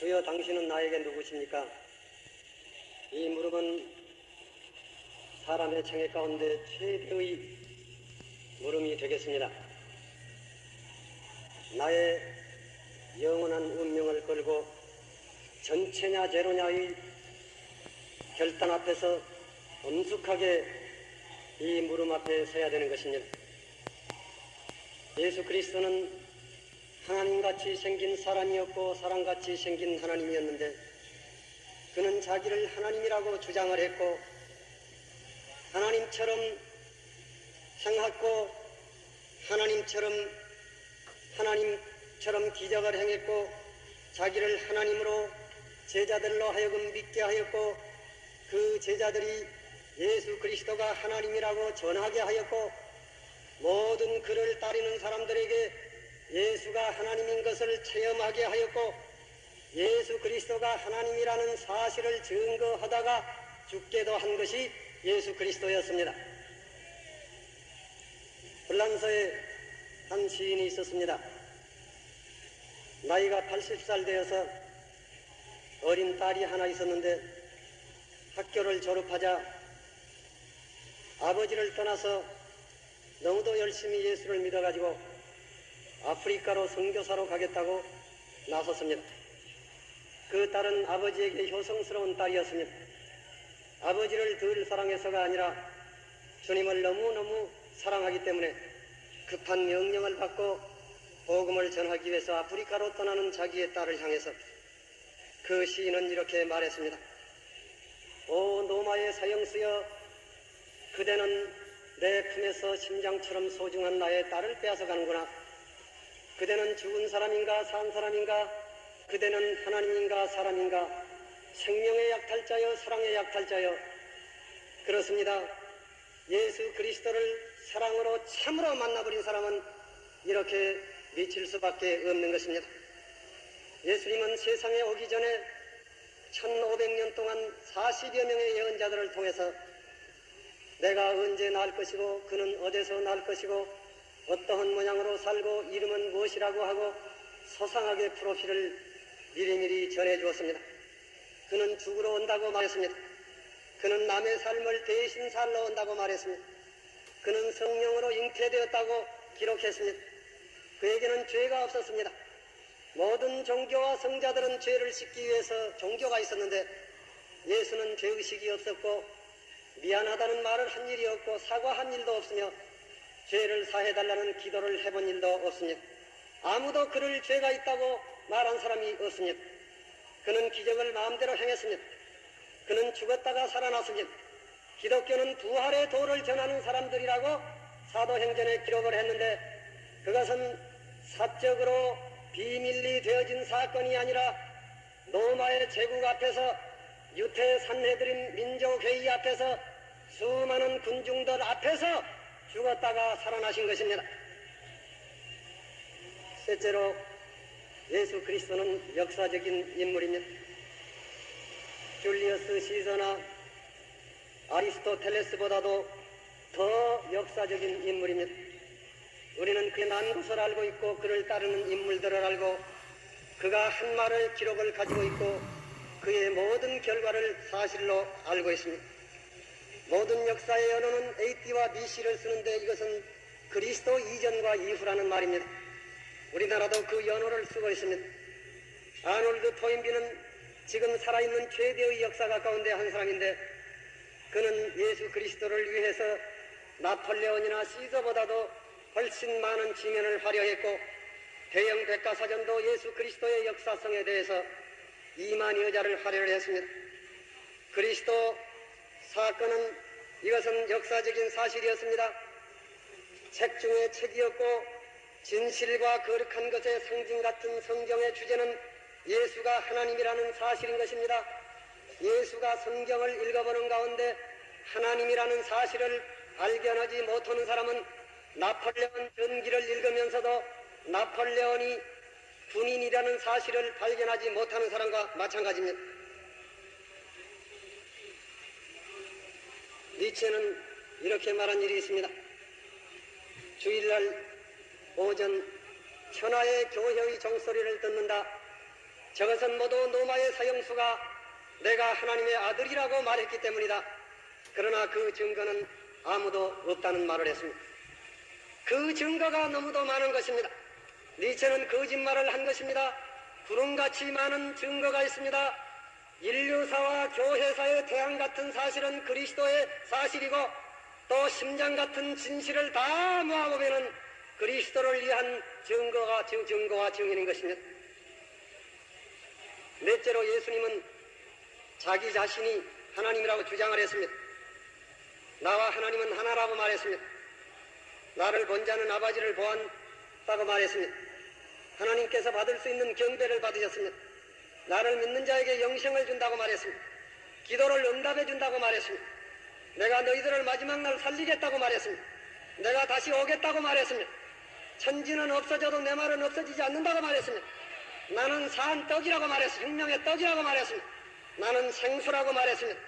주여 당신은 나에게 누구십니까? 이 물음은 사람의 청해 가운데 최대의 물음이 되겠습니다. 나의 영원한 운명을 걸고 전체냐 제로냐의 결단 앞에서 엄숙하게 이 물음 앞에 서야 되는 것입니다. 예수 그리스도는 하나님같이 생긴 사람이었고 사람같이 생긴 하나님이었는데 그는 자기를 하나님이라고 주장을 했고 하나님처럼 행했고 하나님처럼 하나님처럼 기적을 행했고 자기를 하나님으로 제자들로 하여금 믿게 하였고 그 제자들이 예수 그리스도가 하나님이라고 전하게 하였고 모든 그를 따르는 사람들에게 예수가 하나님인 것을 체험하게 하였고 예수 그리스도가 하나님이라는 사실을 증거하다가 죽게도 한 것이 예수 그리스도였습니다. 불란서에 한 시인이 있었습니다. 나이가 80살 되어서 어린 딸이 하나 있었는데 학교를 졸업하자 아버지를 떠나서 너무도 열심히 예수를 믿어가지고 아프리카로 선교사로 가겠다고 나섰습니다. 그 딸은 아버지에게 효성스러운 딸이었습니다. 아버지를 덜 사랑해서가 아니라 주님을 너무너무 사랑하기 때문에 급한 명령을 받고 복음을 전하기 위해서 아프리카로 떠나는 자기의 딸을 향해서 그 시인은 이렇게 말했습니다. 오 노마의 사형수여 그대는 내 품에서 심장처럼 소중한 나의 딸을 빼앗아 가는구나. 그대는 죽은 사람인가 산 사람인가 그대는 하나님인가 사람인가 생명의 약탈자여 사랑의 약탈자여 그렇습니다. 예수 그리스도를 사랑으로 참으로 만나버린 사람은 이렇게 미칠 수밖에 없는 것입니다. 예수님은 세상에 오기 전에 1500년 동안 40여 명의 예언자들을 통해서 내가 언제 날 것이고 그는 어디서 날 것이고 어떠한 모양으로 살고 이름은 무엇이라고 하고 소상하게 프로필을 미리미리 전해주었습니다. 그는 죽으러 온다고 말했습니다. 그는 남의 삶을 대신 살러 온다고 말했습니다. 그는 성령으로 잉태되었다고 기록했습니다. 그에게는 죄가 없었습니다. 모든 종교와 성자들은 죄를 씻기 위해서 종교가 있었는데 예수는 죄의식이 없었고 미안하다는 말을 한 일이 없고 사과한 일도 없으며 죄를 사해달라는 기도를 해본 일도 없습니다. 아무도 그를 죄가 있다고 말한 사람이 없습니다. 그는 기적을 마음대로 행했습니다. 그는 죽었다가 살아났습니다. 기독교는 부활의 도를 전하는 사람들이라고 사도행전에 기록을 했는데 그것은 사적으로 비밀리 되어진 사건이 아니라 로마의 제국 앞에서 유태 산해드린 민족회의 앞에서 수많은 군중들 앞에서 죽었다가 살아나신 것입니다. 셋째로 예수 그리스도는 역사적인 인물입니다. 줄리어스 시저나 아리스토텔레스보다도 더 역사적인 인물입니다. 우리는 그의 난 것을 알고 있고 그를 따르는 인물들을 알고 그가 한 말을 기록을 가지고 있고 그의 모든 결과를 사실로 알고 있습니다. 모든 역사의 언어는 AT와 BC를 쓰는데 이것은 그리스도 이전과 이후라는 말입니다. 우리나라도 그 연호를 쓰고 있습니다. 아놀드 토인비는 지금 살아있는 최대의 역사가 가운데 한 사람인데 그는 예수 그리스도를 위해서 나폴레온이나 시저보다도 훨씬 많은 지면을 발휘했고 대형 백과사전도 예수 그리스도의 역사성에 대해서 2만여 자를 할애를 했습니다. 그리스도 사건은 이것은 역사적인 사실이었습니다. 책 중에 책이었고 진실과 거룩한 것의 상징 같은 성경의 주제는 예수가 하나님이라는 사실인 것입니다. 예수가 성경을 읽어보는 가운데 하나님이라는 사실을 발견하지 못하는 사람은 나폴레온 전기를 읽으면서도 나폴레온이 군인이라는 사실을 발견하지 못하는 사람과 마찬가지입니다. 니체는 이렇게 말한 일이 있습니다. 주일날 오전 천하의 교회의 종소리를 듣는다. 저것은 모두 노마의 사형수가 내가 하나님의 아들이라고 말했기 때문이다. 그러나 그 증거는 아무도 없다는 말을 했습니다. 그 증거가 너무도 많은 것입니다. 니체는 거짓말을 한 것입니다. 구름같이 많은 증거가 있습니다. 인류사와 교회사의 태양 같은 사실은 그리스도의 사실이고 또 심장 같은 진실을 다 모아보면은 그리스도를 위한 증거가 증- 증거와 증인인 것입니다. 넷째로 예수님은 자기 자신이 하나님이라고 주장을 했습니다. 나와 하나님은 하나라고 말했습니다. 나를 본 자는 아버지를 보았다고 말했습니다. 하나님께서 받을 수 있는 경배를 받으셨습니다. 나를 믿는 자에게 영생을 준다고 말했습니다. 기도를 응답해 준다고 말했습니다. 내가 너희들을 마지막 날 살리겠다고 말했습니다. 내가 다시 오겠다고 말했습니다. 천지는 없어져도 내 말은 없어지지 않는다고 말했습니다. 나는 산 떡이라고 말했습니다. 생명의 떡이라고 말했습니다. 나는 생수라고 말했습니다.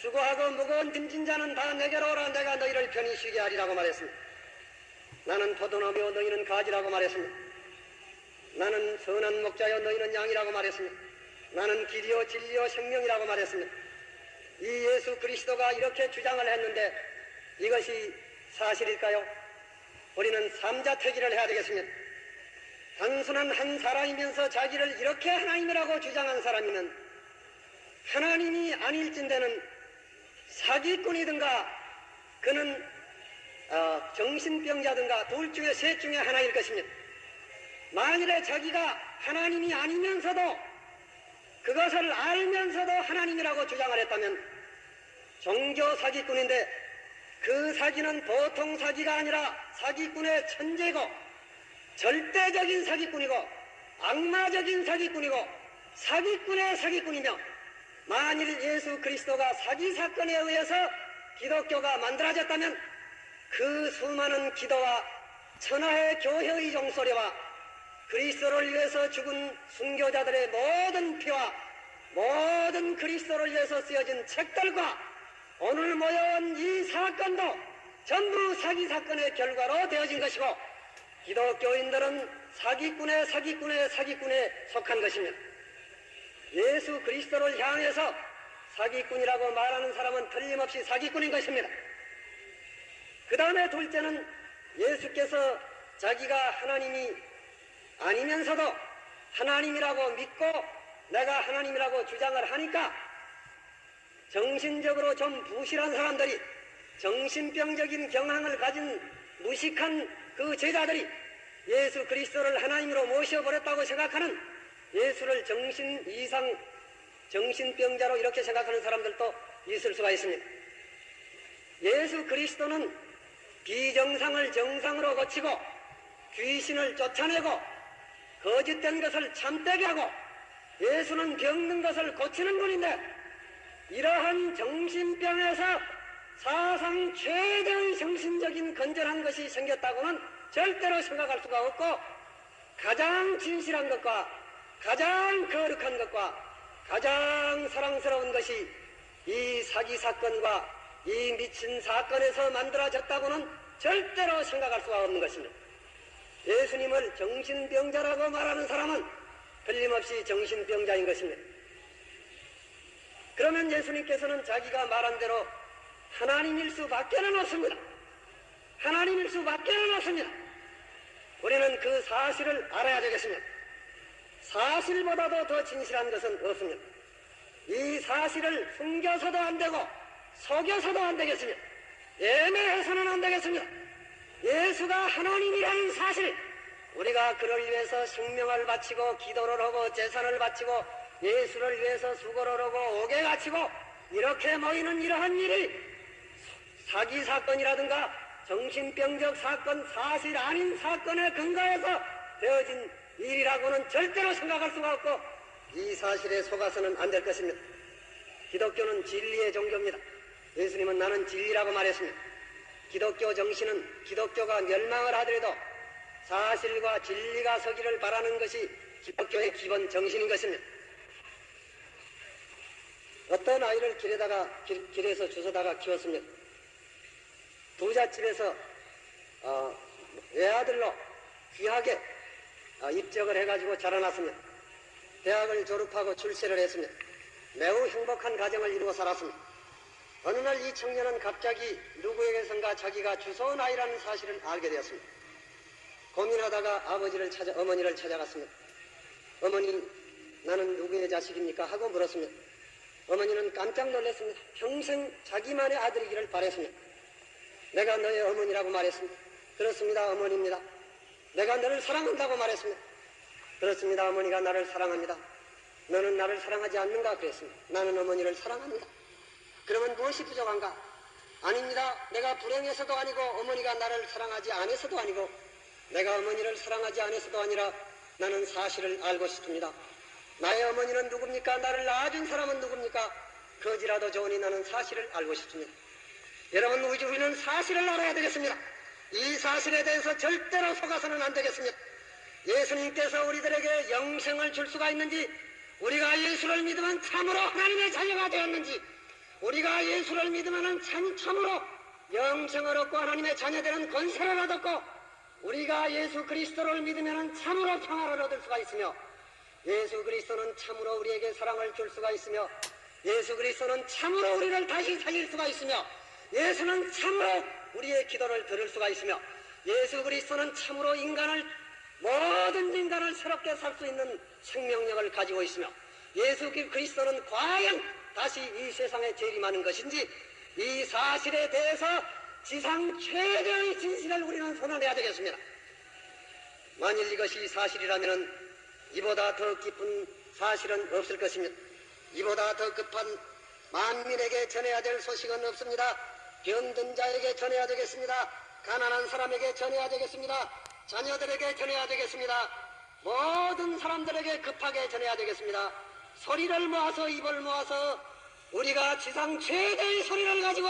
수고하고 무거운 짐진 자는 다 내게로 오라 내가 너희를 편히 쉬게 하리라고 말했습니다. 나는 포도나무요 너희는 가지라고 말했습니다. 나는 선한 목자여 너희는 양이라고 말했습니다. 나는 길이요 진리요 생명이라고 말했습니다. 이 예수 그리스도가 이렇게 주장을 했는데 이것이 사실일까요? 우리는 삼자택일을 해야 되겠습니다. 단순한 한 사람이면서 자기를 이렇게 하나님이라고 주장한 사람이면 하나님이 아닐진대는 사기꾼이든가 그는 어, 정신병자든가 둘 중에 셋 중에 하나일 것입니다. 만일에 자기가 하나님이 아니면서도 그것을 알면서도 하나님이라고 주장을 했다면 종교 사기꾼인데 그 사기는 보통 사기가 아니라 사기꾼의 천재고 절대적인 사기꾼이고 악마적인 사기꾼이고 사기꾼의 사기꾼이며 만일 예수 그리스도가 사기 사건에 의해서 기독교가 만들어졌다면 그 수많은 기도와 천하의 교회의 종소리와 그리스도를 위해서 죽은 순교자들의 모든 피와 모든 그리스도를 위해서 쓰여진 책들과 오늘 모여온 이 사건도 전부 사기 사건의 결과로 되어진 것이고 기독교인들은 사기꾼의 사기꾼의 사기꾼에 속한 것입니다. 예수 그리스도를 향해서 사기꾼이라고 말하는 사람은 틀림없이 사기꾼인 것입니다. 그 다음에 둘째는 예수께서 자기가 하나님이 아니면서도 하나님이라고 믿고 내가 하나님이라고 주장을 하니까 정신적으로 좀 부실한 사람들이 정신병적인 경향을 가진 무식한 그 제자들이 예수 그리스도를 하나님으로 모셔버렸다고 생각하는 예수를 정신 이상 정신병자로 이렇게 생각하는 사람들도 있을 수가 있습니다. 예수 그리스도는 비정상을 정상으로 고치고 귀신을 쫓아내고 거짓된 것을 참되게 하고 예수는 병든 것을 고치는 분인데 이러한 정신병에서 사상 최대의 정신적인 건전한 것이 생겼다고는 절대로 생각할 수가 없고 가장 진실한 것과 가장 거룩한 것과 가장 사랑스러운 것이 이 사기 사건과 이 미친 사건에서 만들어졌다고는 절대로 생각할 수가 없는 것입니다. 예수님을 정신병자라고 말하는 사람은 틀림없이 정신병자인 것입니다. 그러면 예수님께서는 자기가 말한 대로 하나님일 수밖에는 없습니다. 하나님일 수밖에는 없습니다. 우리는 그 사실을 알아야 되겠습니다. 사실보다도 더 진실한 것은 없습니다. 이 사실을 숨겨서도 안 되고 속여서도 안 되겠습니다. 애매해서는 안 되겠습니다. 예수가 하나님이라는 사실, 우리가 그를 위해서 생명을 바치고 기도를 하고 재산을 바치고 예수를 위해서 수고를 하고 옥에 갇히고 이렇게 모이는 이러한 일이 사기 사건이라든가 정신병적 사건, 사실 아닌 사건에 근거해서 되어진 일이라고는 절대로 생각할 수가 없고 이 사실에 속아서는 안 될 것입니다. 기독교는 진리의 종교입니다. 예수님은 나는 진리라고 말했습니다. 기독교 정신은 기독교가 멸망을 하더라도 사실과 진리가 서기를 바라는 것이 기독교의 기본 정신인 것입니다. 어떤 아이를 길에다가 길, 길에서 주워다가 키웠습니다. 부잣집에서 어, 외아들로 귀하게 어, 입적을 해가지고 자라났습니다. 대학을 졸업하고 출세를 했으며 매우 행복한 가정을 이루어 살았습니다. 어느 날 이 청년은 갑자기 누구에게선가 자기가 주소온 아이라는 사실을 알게 되었습니다. 고민하다가 아버지를 찾아 어머니를 찾아갔습니다. 어머니 나는 누구의 자식입니까? 하고 물었습니다. 어머니는 깜짝 놀랐습니다. 평생 자기만의 아들이기를 바랬습니다. 내가 너의 어머니라고 말했습니다. 그렇습니다. 어머니입니다. 내가 너를 사랑한다고 말했습니다. 그렇습니다. 어머니가 나를 사랑합니다. 너는 나를 사랑하지 않는가? 그랬습니다. 나는 어머니를 사랑합니다. 그러면 무엇이 부족한가? 아닙니다. 내가 불행해서도 아니고 어머니가 나를 사랑하지 않아서도 아니고 내가 어머니를 사랑하지 않아서도 아니라 나는 사실을 알고 싶습니다. 나의 어머니는 누굽니까? 나를 낳아준 사람은 누굽니까? 거지라도 좋으니 나는 사실을 알고 싶습니다. 여러분 우리 우리는 사실을 알아야 되겠습니다. 이 사실에 대해서 절대로 속아서는 안 되겠습니다. 예수님께서 우리들에게 영생을 줄 수가 있는지 우리가 예수를 믿으면 참으로 하나님의 자녀가 되었는지 우리가 예수를 믿으면 참, 참으로 영생을 얻고 하나님의 자녀되는 권세를 얻었고 우리가 예수 그리스도를 믿으면 참으로 평화를 얻을 수가 있으며 예수 그리스도는 참으로 우리에게 사랑을 줄 수가 있으며 예수 그리스도는 참으로 우리를 다시 살릴 수가 있으며 예수는 참으로 우리의 기도를 들을 수가 있으며 예수 그리스도는 참으로 인간을 모든 인간을 새롭게 살 수 있는 생명력을 가지고 있으며 예수 그리스도는 과연 다시 이 세상에 재림하는 것인지 이 사실에 대해서 지상 최대의 진실을 우리는 손어내야 되겠습니다. 만일 이것이 사실이라면 이보다 더 깊은 사실은 없을 것입니다. 이보다 더 급한 만민에게 전해야 될 소식은 없습니다. 병든 자에게 전해야 되겠습니다. 가난한 사람에게 전해야 되겠습니다. 자녀들에게 전해야 되겠습니다. 모든 사람들에게 급하게 전해야 되겠습니다. 소리를 모아서 입을 모아서 우리가 지상 최대의 소리를 가지고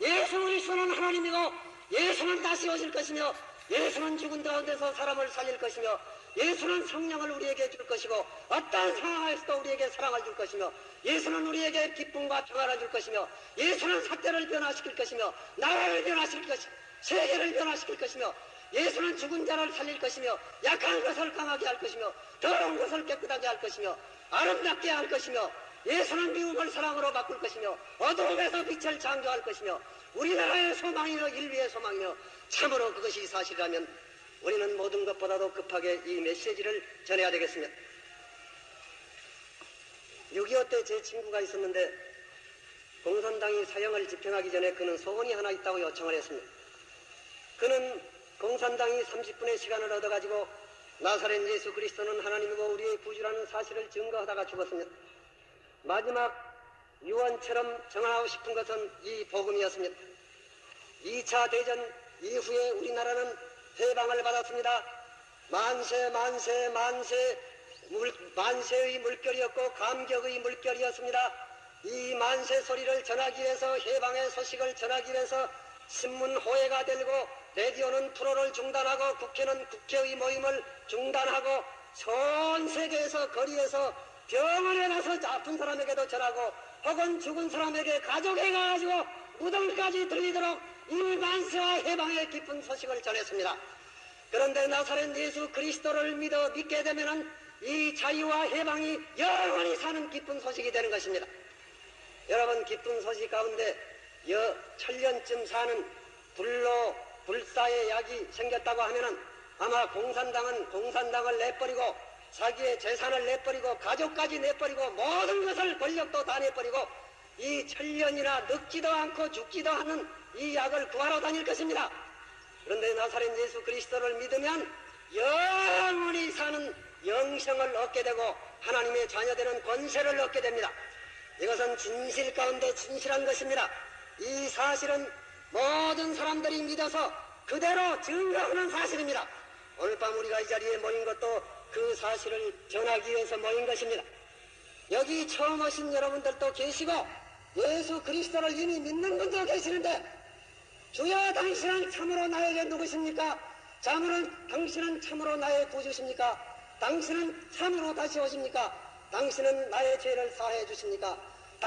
예수 그리스도는 하나님이고 예수는 다시 오실 것이며 예수는 죽은 가운데서 사람을 살릴 것이며 예수는 성령을 우리에게 줄 것이고 어떤 상황에서도 우리에게 사랑을 줄 것이며 예수는 우리에게 기쁨과 평화를 줄 것이며 예수는 사태를 변화시킬 것이며 나라를 변화시킬 것이며 세계를 변화시킬 것이며 예수는 죽은 자를 살릴 것이며 약한 것을 강하게 할 것이며 더러운 것을 깨끗하게 할 것이며 아름답게 할 것이며 예수는 미움을 사랑으로 바꿀 것이며 어두움에서 빛을 창조할 것이며 우리나라의 소망이며 인류의 소망이며 참으로 그것이 사실이라면 우리는 모든 것보다도 급하게 이 메시지를 전해야 되겠습니다. 6.25 때 제 친구가 있었는데 공산당이 사형을 집행하기 전에 그는 소원이 하나 있다고 요청을 했습니다. 그는 공산당이 30분의 시간을 얻어가지고 나사렛 예수 그리스도는 하나님이고 우리의 구주라는 사실을 증거하다가 죽었습니다. 마지막 유언처럼 정하고 싶은 것은 이 복음이었습니다. 2차 대전 이후에 우리나라는 해방을 받았습니다. 만세 만세 만세 물, 만세의 물결이었고 감격의 물결이었습니다. 이 만세 소리를 전하기 위해서 해방의 소식을 전하기 위해서 신문 호해가 되고 레디오는 프로를 중단하고 국회는 국회의 모임을 중단하고 전 세계에서 거리에서 병원에 가서 아픈 사람에게도 전하고 혹은 죽은 사람에게 가족에 가가지고 무덤까지 들리도록 이 만세와 해방의 깊은 소식을 전했습니다. 그런데 나사렛 예수 그리스도를 믿어 믿게 되면은 이 자유와 해방이 영원히 사는 기쁜 소식이 되는 것입니다. 여러분 기쁜 소식 가운데 여 천년쯤 사는 불로 불사의 약이 생겼다고 하면은 아마 공산당은 공산당을 내버리고 자기의 재산을 내버리고 가족까지 내버리고 모든 것을 권력도 다 내버리고 이 천년이나 늙지도 않고 죽지도 않은 이 약을 구하러 다닐 것입니다. 그런데 나사렛 예수 그리스도를 믿으면 영원히 사는 영생을 얻게 되고 하나님의 자녀되는 권세를 얻게 됩니다. 이것은 진실 가운데 진실한 것입니다. 이 사실은 모든 사람들이 믿어서 그대로 증거하는 사실입니다. 오늘 밤 우리가 이 자리에 모인 것도 그 사실을 전하기 위해서 모인 것입니다. 여기 처음 오신 여러분들도 계시고 예수 그리스도를 이미 믿는 분도 계시는데 주여 당신은 참으로 나에게 누구십니까? 참으로 당신은 참으로 나의 구주십니까? 당신은 참으로 다시 오십니까? 당신은 나의 죄를 사해 주십니까?